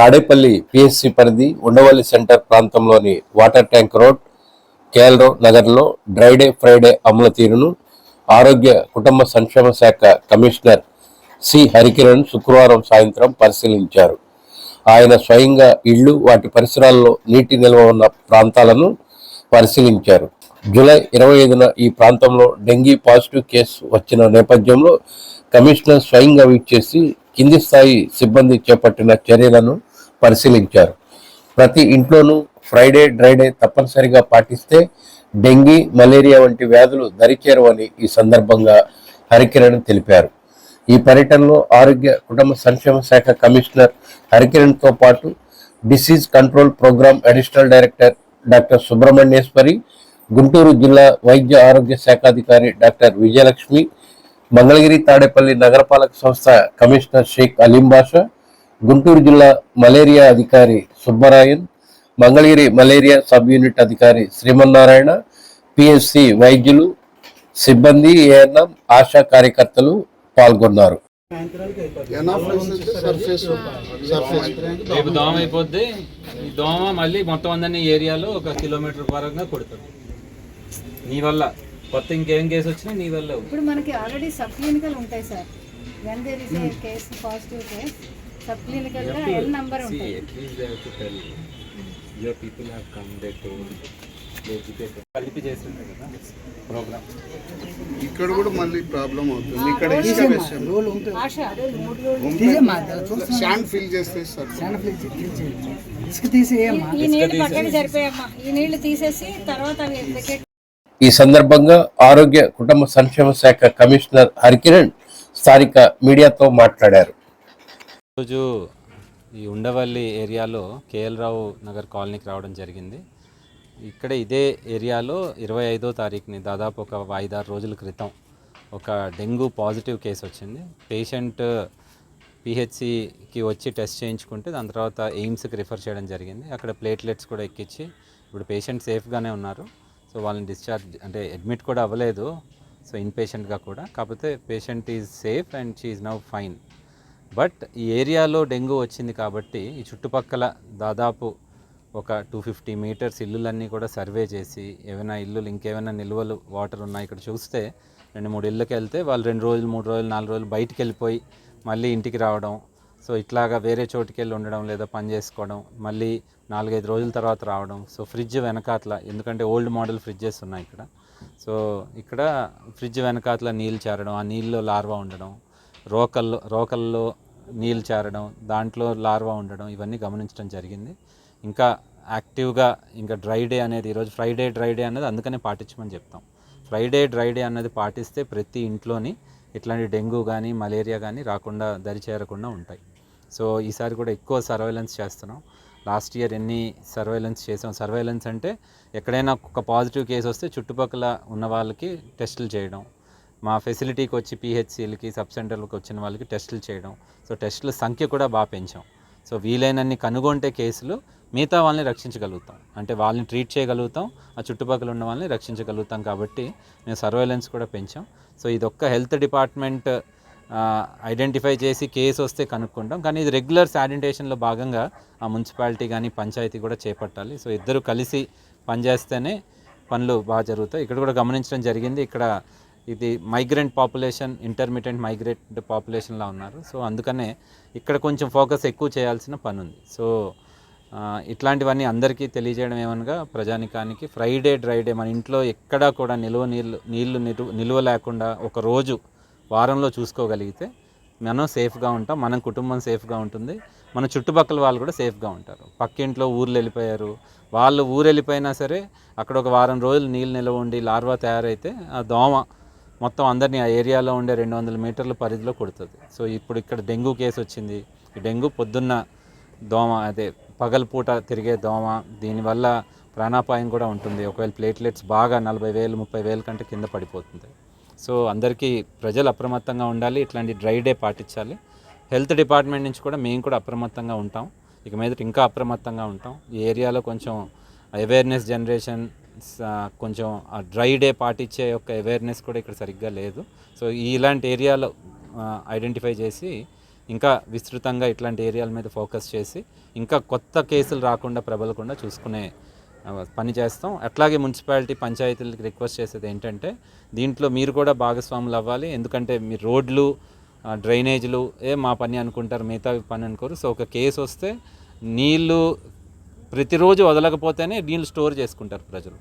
Tadepalli PSC పరిధి Undavalli centre ప్రాంతంలోని water tank road KL నగర్లో డ్రైడే ఫ్రైడే అమలు తీరును ఆరోగ్య కుటుంబ సంక్షేమ శాఖ కమిషనర్ సి. హరికిరణ్ శుక్రవారం సాయంత్రం పరిశీలించారు. ఆయన స్వయంగా ఇళ్ళు వాటి పరిసరాల్లో నీటి నిల్వ ఉన్న ప్రాంతాలను పరిశీలించారు. జూలై ఇరవై ఐదున ఈ ప్రాంతంలో డెంగీ పాజిటివ్ కేసు వచ్చిన నేపథ్యంలో కమిషనర్ స్వయంగా విచ్చేసి కింది స్థాయి సిబ్బంది చేపట్టిన చర్యలను పరిశీలించారు. ప్రతి ఇంట్లోనూ ఫ్రైడే డ్రైడే తప్పనిసరిగా పాటిస్తే డెంగీ మలేరియా వంటి వ్యాధులు దరిచేరవని ఈ సందర్భంగా హరికిరణ్ తెలిపారు. ఈ పర్యటనలో ఆరోగ్య కుటుంబ సంక్షేమ శాఖ కమిషనర్ హరికిరణ్తో పాటు disease control programme additional director doctor Subrahmanyeswari Guntur జిల్లా వైద్య ఆరోగ్య శాఖాధికారి డాక్టర్ విజయలక్ష్మి మంగళగిరి తాడేపల్లి నగరపాలక సంస్థ కమిషనర్ షేక్ అలీం బాషా గుంటూరు జిల్లా మలేరియా అధికారి Subbarayan Mangalagiri malaria sub unit అధికారి శ్రీమన్నారాయణ పిఎస్సి వైద్యులు సిబ్బంది ఏఎన్ఎం ఆశా కార్యకర్తలు పాల్గొన్నారు. ఎనాఫ్ సర్ఫేస్ సర్ఫేస్ రేపు దోమ అయిపోద్ది. ఈ దోమ మళ్ళీ మొత్తం అందరినీ ఏరియాలో ఒక కిలోమీటర్ పరంగా కొడుతుంది. నీ వల్ల. కొత్త ఇంకేం కేసు వచ్చినా నీ వల్ల ఇప్పుడు మనకి ఆల్రెడీ సబ్ క్లినికల్ ఉంటాయి సార్. కలిపి చేస్తుంటారు కదా ప్రోగ్రామ్ ఇక్కడ కూడా మళ్ళీ ప్రాబ్లం అవుతుంది. ఇక్కడ ఇసుక శాండ్ ఫిల్ చేస్తే సార్ ఈ నీళ్ళు పక్కకి సరిపోయమ్మా. ఈ నీళ్ళు తీసేసి తర్వాత అవి ఈ సందర్భంగా ఆరోగ్య కుటుంబ సంక్షేమ శాఖ కమిషనర్ హరికిరణ్ స్థానిక మీడియాతో మాట్లాడారు. రోజు ఈ ఉండవల్లి ఏరియాలో కేఎల్ రావు నగర్ కాలనీకి రావడం జరిగింది. ఇక్కడ ఇదే ఏరియాలో ఇరవై ఐదో తారీఖుని దాదాపు ఒక ఐదారు రోజుల క్రితం ఒక డెంగ్యూ పాజిటివ్ కేసు వచ్చింది. పేషెంట్ పిహెచ్సికి వచ్చి టెస్ట్ చేయించుకుంటే దాని తర్వాత ఎయిమ్స్కి రిఫర్ చేయడం జరిగింది. అక్కడ ప్లేట్లెట్స్ కూడా ఎక్కించి ఇప్పుడు పేషెంట్ సేఫ్గానే ఉన్నారు. సో వాళ్ళని డిశ్చార్జ్ అంటే అడ్మిట్ కూడా అవ్వలేదు. సో ఇన్ పేషెంట్గా కూడా. కాకపోతే patient is safe and she is now fine but ఈ ఏరియాలో డెంగ్యూ వచ్చింది కాబట్టి ఈ చుట్టుపక్కల దాదాపు ఒక టూ ఫిఫ్టీ మీటర్స్ ఇల్లులన్నీ కూడా సర్వే చేసి ఏమైనా ఇల్లులు ఇంకేమైనా నిల్వలు వాటర్ ఉన్నాయి ఇక్కడ చూస్తే రెండు మూడు ఇళ్ళకి వెళ్తే వాళ్ళు రెండు రోజులు మూడు రోజులు నాలుగు రోజులు బయటికి వెళ్ళిపోయి మళ్ళీ ఇంటికి రావడం సో ఇట్లాగా వేరే చోటుకి వెళ్ళి ఉండడం లేదా పని చేసుకోవడం మళ్ళీ నాలుగైదు రోజుల తర్వాత రావడం. సో ఫ్రిడ్జ్ వెనకాతల ఎందుకంటే ఓల్డ్ మోడల్ ఫ్రిడ్జెస్ ఉన్నాయి ఇక్కడ. సో ఇక్కడ ఫ్రిడ్జ్ వెనకాతల నీళ్ళు చేరడం ఆ నీళ్ళలో లార్వా ఉండడం రోకల్లో రోకల్లో నీళ్ళు చేరడం దాంట్లో లార్వా ఉండడం ఇవన్నీ గమనించడం జరిగింది. ఇంకా యాక్టివ్గా ఇంకా డ్రై డే అనేది ఈరోజు ఫ్రైడే డ్రై డే అనేది అందుకనే పాటించమని చెప్తాం. ఫ్రైడే డ్రై డే అన్నది పాటిస్తే ప్రతి ఇంట్లోని ఇట్లాంటి డెంగ్యూ కానీ మలేరియా కానీ రాకుండా దరి చేరకుండా ఉంటాయి. సో ఈసారి కూడా ఎక్కువ సర్వేలెన్స్ చేస్తున్నాం. లాస్ట్ ఇయర్ ఎన్ని సర్వేలెన్స్ చేసాం? సర్వేలెన్స్ అంటే ఎక్కడైనా ఒక పాజిటివ్ కేసు వస్తే చుట్టుపక్కల ఉన్న వాళ్ళకి టెస్టులు చేయడం. మా ఫెసిలిటీకి వచ్చి పిహెచ్సిలకి సబ్ సెంటర్లకు వచ్చిన వాళ్ళకి టెస్టులు చేయడం. సో టెస్టుల సంఖ్య కూడా బాగా పెంచాం. సో వీలైనన్ని కనుగొంటే కేసులు మిగతా వాళ్ళని రక్షించగలుగుతాం. అంటే వాళ్ళని ట్రీట్ చేయగలుగుతాం ఆ చుట్టుపక్కల ఉన్న వాళ్ళని రక్షించగలుగుతాం కాబట్టి మేము సర్వైలెన్స్ కూడా పెంచాం. సో ఇదొక్క హెల్త్ డిపార్ట్మెంట్ ఐడెంటిఫై చేసి కేసు వస్తే కనుక్కుంటాం. కానీ ఇది రెగ్యులర్ శానిటేషన్లో భాగంగా ఆ మున్సిపాలిటీ కానీ పంచాయతీ కూడా చేపట్టాలి. సో ఇద్దరు కలిసి పనిచేస్తేనే పనులు బాగా జరుగుతాయి. ఇక్కడ కూడా గమనించడం జరిగింది. ఇక్కడ ఇది మైగ్రెంట్ పాపులేషన్ ఇంటర్మీడియట్ మైగ్రేట్ పాపులేషన్లా ఉన్నారు. సో అందుకనే ఇక్కడ కొంచెం ఫోకస్ ఎక్కువ చేయాల్సిన పని ఉంది సో ఇట్లాంటివన్నీ అందరికీ తెలియజేయడం ఏమనగా ప్రజానికానికి ఫ్రైడే డ్రైడే మన ఇంట్లో ఎక్కడా కూడా నిల్వ నీళ్ళు నీళ్ళు నిలువ నిల్వ లేకుండా ఒక రోజు వారంలో చూసుకోగలిగితే మనం సేఫ్గా ఉంటాం మన కుటుంబం సేఫ్గా ఉంటుంది. మన చుట్టుపక్కల వాళ్ళు కూడా సేఫ్గా ఉంటారు. పక్కింట్లో ఊర్లు వెళ్ళిపోయారు. వాళ్ళు ఊరు వెళ్ళిపోయినా సరే అక్కడ ఒక వారం రోజులు నీళ్ళు నిల్వ ఉండి లార్వా తయారైతే ఆ దోమ మొత్తం అందరినీ ఆ ఏరియాలో ఉండే రెండు వందల మీటర్ల పరిధిలో కొడుతుంది. సో ఇప్పుడు ఇక్కడ డెంగ్యూ కేసు వచ్చింది. ఈ డెంగ్యూ పొద్దున్న దోమ అదే పగలపూట తిరిగే దోమ దీనివల్ల ప్రాణాపాయం కూడా ఉంటుంది. ఒకవేళ ప్లేట్లెట్స్ బాగా నలభై వేలు ముప్పై వేల కంటే కింద పడిపోతుంది. సో అందరికీ ప్రజలు అప్రమత్తంగా ఉండాలి. ఇట్లాంటి డ్రై డే పాటించాలి. హెల్త్ డిపార్ట్మెంట్ నుంచి కూడా మేము కూడా అప్రమత్తంగా ఉంటాం. ఇక మీదట ఇంకా అప్రమత్తంగా ఉంటాం. ఈ ఏరియాలో కొంచెం అవేర్నెస్ జనరేషన్ Uh, కొంచెం ఆ డ్రై డే పాటించే యొక్క అవేర్నెస్ కూడా ఇక్కడ సరిగ్గా లేదు. సో ఇలాంటి ఏరియాలో ఐడెంటిఫై చేసి ఇంకా విస్తృతంగా ఇట్లాంటి ఏరియాల మీద ఫోకస్ చేసి ఇంకా కొత్త కేసులు రాకుండా ప్రబలకుండా చూసుకునే పని చేస్తాం. అట్లాగే మున్సిపాలిటీ పంచాయతీలకు రిక్వెస్ట్ చేసేది ఏంటంటే దీంట్లో మీరు కూడా భాగస్వాములు అవ్వాలి. ఎందుకంటే మీ రోడ్లు డ్రైనేజీలు ఏ మా పని అనుకుంటారు మిగతా పని అనుకోరు. సో ఒక కేసు వస్తే నీళ్ళు ప్రతిరోజు వదలకపోతేనే నీళ్ళు స్టోర్ చేసుకుంటారు ప్రజలు.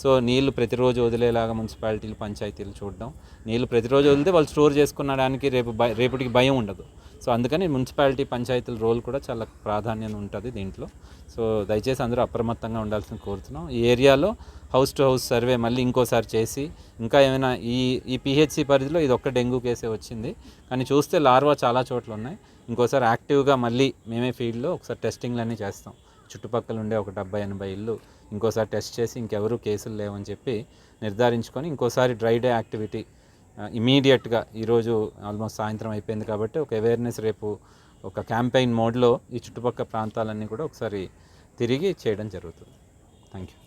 సో నీళ్ళు ప్రతిరోజు వదిలేలాగా మున్సిపాలిటీలు పంచాయతీలు చూడడం. నీళ్ళు ప్రతిరోజు వదిలితే వాళ్ళు స్టోర్ చేసుకునడానికి రేపు భయ రేపటికి భయం ఉండదు. సో అందుకని మున్సిపాలిటీ పంచాయతీల రోల్ కూడా చాలా ప్రాధాన్యత ఉంటుంది దీంట్లో. సో దయచేసి అందరూ అప్రమత్తంగా ఉండాల్సిన కోరుతున్నాం. ఈ ఏరియాలో హౌస్ టు హౌస్ సర్వే మళ్ళీ ఇంకోసారి చేసి ఇంకా ఏమైనా ఈ ఈ పిహెచ్సి పరిధిలో ఇది ఒక్క డెంగ్యూ కేసే వచ్చింది. కానీ చూస్తే లార్వా చాలా చోట్ల ఉన్నాయి. ఇంకోసారి యాక్టివ్గా మళ్ళీ మేమే ఫీల్డ్లో ఒకసారి టెస్టింగ్లు అన్నీ చేస్తాం. చుట్టుపక్కల ఉండే ఒక డెబ్బై ఎనభై ఇల్లు ఇంకోసారి టెస్ట్ చేసి ఇంకెవరూ కేసులు లేవని చెప్పి నిర్ధారించుకొని ఇంకోసారి డ్రై డే యాక్టివిటీ ఇమీడియట్గా ఈరోజు ఆల్మోస్ట్ సాయంత్రం అయిపోయింది కాబట్టి ఒక అవేర్నెస్ రేపు ఒక క్యాంపెయిన్ మోడ్లో ఈ చుట్టుపక్కల ప్రాంతాలన్నీ కూడా ఒకసారి తిరిగి చేయడం జరుగుతుంది. Thank you